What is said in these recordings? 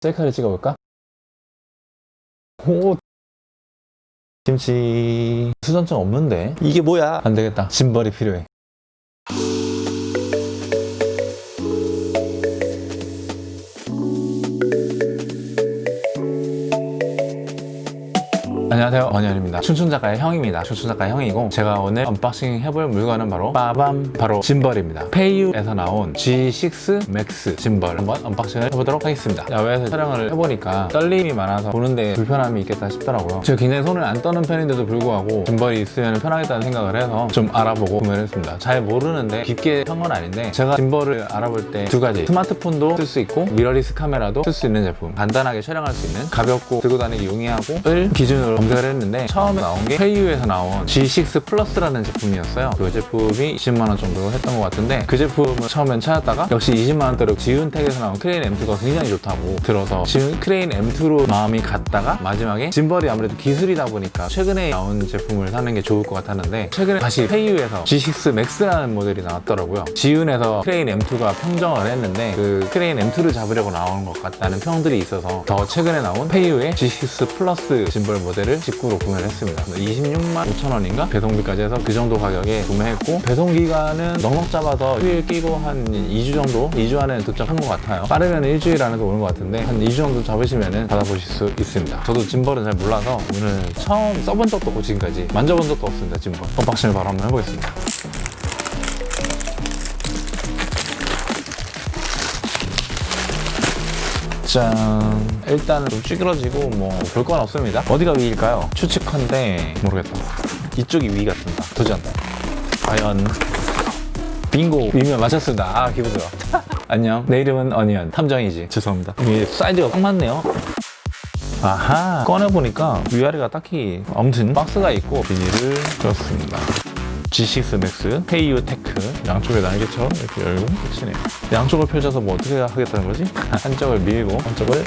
셀카를 찍어볼까? 오 김치 수전증 없는데? 이게 뭐야? 안 되겠다. 짐벌이 필요해 안녕하세요. 원현입니다. 춘춘 작가의 형입니다. 춘춘 작가의 형이고 제가 오늘 언박싱 해볼 물건은 바로 빠밤 바로 짐벌입니다. 페이유에서 나온 G6 Max 짐벌 한번 언박싱을 해보도록 하겠습니다. 야외에서 촬영을 해보니까 떨림이 많아서 보는데 불편함이 있겠다 싶더라고요. 제가 굉장히 손을 안 떠는 편인데도 불구하고 짐벌이 있으면 편하겠다는 생각을 해서 좀 알아보고 구매를 했습니다. 잘 모르는데 깊게 한 건 아닌데 제가 짐벌을 알아볼 때 두 가지. 스마트폰도 쓸 수 있고 미러리스 카메라도 쓸 수 있는 제품. 간단하게 촬영할 수 있는 가볍고 들고 다니기 용이하고를 기준으로 검색을 했는데 처음에 나온 게 페이유에서 나온 G6 플러스라는 제품이었어요. 그 제품이 20만원 정도 했던 것 같은데 그 제품을 처음엔 찾았다가 역시 20만원대로 지훈텍에서 나온 크레인 M2가 굉장히 좋다고 들어서 지훈 크레인 M2로 마음이 갔다가 마지막에 짐벌이 아무래도 기술이다 보니까 최근에 나온 제품을 사는 게 좋을 것 같았는데 최근에 다시 페이유에서 G6 Max라는 모델이 나왔더라고요. 지훈에서 크레인 M2가 평정을 했는데 그 크레인 M2를 잡으려고 나오는 것 같다는 평들이 있어서 더 최근에 나온 페이유의 G6 플러스 짐벌 모델을 직구로 구매를 했습니다. 26만 5천 원인가? 배송비까지 해서 그 정도 가격에 구매했고 배송 기간은 넉넉 잡아서 휴일 끼고 한 2주 정도? 2주 안에 도착한 것 같아요. 빠르면 일주일 안에도 오는 것 같은데 한 2주 정도 잡으시면 받아보실 수 있습니다. 저도 짐벌은 잘 몰라서 오늘 처음 써본 적도 없고 지금까지 만져본 적도 없습니다 짐벌. 언박싱을 바로 한번 해보겠습니다 짠. 일단은 좀 찌그러지고 뭐 볼 건 없습니다. 어디가 위일까요? 추측컨대. 모르겠다. 이쪽이 위 같습니다. 도전. 과연 빙고 위면 맞췄습니다. 아 기분 좋아. 안녕. 내 이름은 어니언 탐정이지. 죄송합니다. 이게 사이즈가 딱 맞네요. 아하. 꺼내보니까 위아래가 딱히 아무튼 박스가 있고 비닐을 줬습니다 G6 Max, 페이유 테크 양쪽에 날개처럼 이렇게 열고 끝이네요. 양쪽을 펼쳐서 뭐 어떻게 하겠다는 거지? 한쪽을 밀고 한쪽을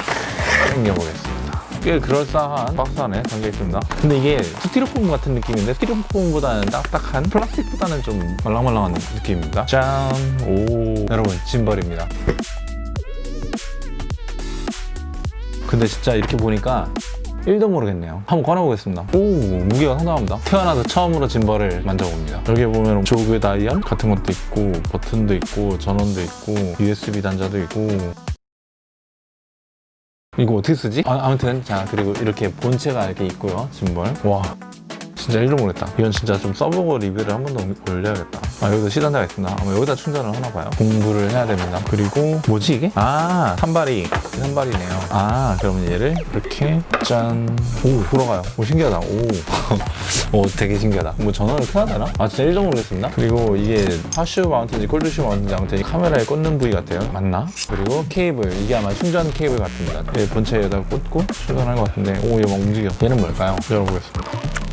당겨보겠습니다. 꽤 그럴싸한 박스 안에 담겨 있습니다. 근데 이게 스티로폼 같은 느낌인데 스티로폼보다는 딱딱한 플라스틱보다는 좀 말랑말랑한 느낌입니다. 짠! 오! 여러분 짐벌입니다. 근데 진짜 이렇게 보니까 1도 모르겠네요. 한번 꺼내보겠습니다. 오, 무게가 상당합니다. 태어나서 처음으로 짐벌을 만져봅니다. 여기 보면 조그 다이얼 같은 것도 있고, 버튼도 있고, 전원도 있고, USB 단자도 있고. 이거 어떻게 쓰지? 아, 아무튼, 자, 그리고 이렇게 본체가 이렇게 있고요. 짐벌. 와. 진짜 1도 모르겠다. 이건 진짜 좀 써보고 리뷰를 한 번 더 올려야겠다. 아, 여기도 시단자가 있구나. 아마 여기다 충전을 하나 봐요. 공부를 해야 됩니다. 그리고, 뭐지 이게? 아, 산발이. 산발이네요. 아, 그러면 얘를 이렇게, 짠. 오, 돌아가요. 오, 신기하다. 오. 오, 되게 신기하다. 뭐 전원을 켜야 되나? 아, 진짜 1도 모르겠습니다. 그리고 이게 하슈 마운트인지 콜드슈 마운트인지 아무튼 이 카메라에 꽂는 부위 같아요. 맞나? 그리고 케이블. 이게 아마 충전 케이블 같습니다. 얘 본체에다 꽂고 충전할 것 같은데, 오, 얘 막 움직여. 얘는 뭘까요? 열어보겠습니다.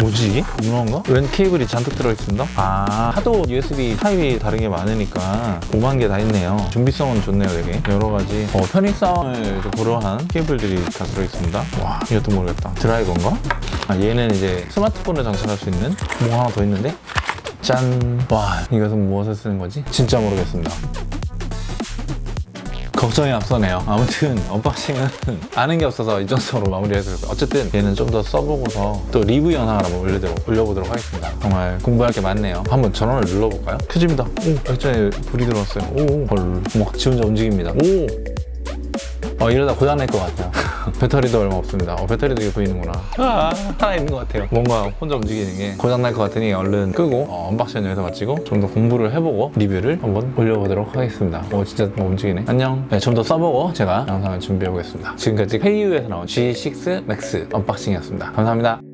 뭐지 이게? 문어인가? 웬 케이블이 잔뜩 들어있습니다 아 하도 USB 타입이 다른 게 많으니까 5만 개 다 있네요 준비성은 좋네요 되게 여러 가지 어, 편의성을 좀 고려한 케이블들이 다 들어있습니다 와 이것도 모르겠다 드라이버인가? 아 얘는 이제 스마트폰을 장착할 수 있는 뭐 하나 더 있는데 짠! 와 이것은 무엇을 쓰는 거지? 진짜 모르겠습니다 걱정이 앞서네요. 아무튼 언박싱은 아는 게 없어서 이 정도로 마무리해서 어쨌든 얘는 좀 더 써보고서 또 리뷰 영상을 한번 올려드려, 올려보도록 하겠습니다. 정말 공부할 게 많네요. 한번 전원을 눌러볼까요? 켜집니다. 오, 발전에 불이 들어왔어요. 오, 헐. 막지 혼자 움직입니다. 오! 어, 이러다 고장날 것 같아요. 배터리도 얼마 없습니다. 어, 배터리도 이게 보이는구나. 아, 하나 있는 것 같아요. 뭔가 혼자 움직이는 게 고장날 것 같으니 얼른 끄고 어, 언박싱 여기서 마치고 좀 더 공부를 해보고 리뷰를 한번 올려보도록 하겠습니다. 어, 진짜 뭐 움직이네. 안녕. 네, 좀 더 써보고 제가 영상을 준비해보겠습니다. 지금까지 페이유에서 나온 G6 Max 언박싱이었습니다. 감사합니다.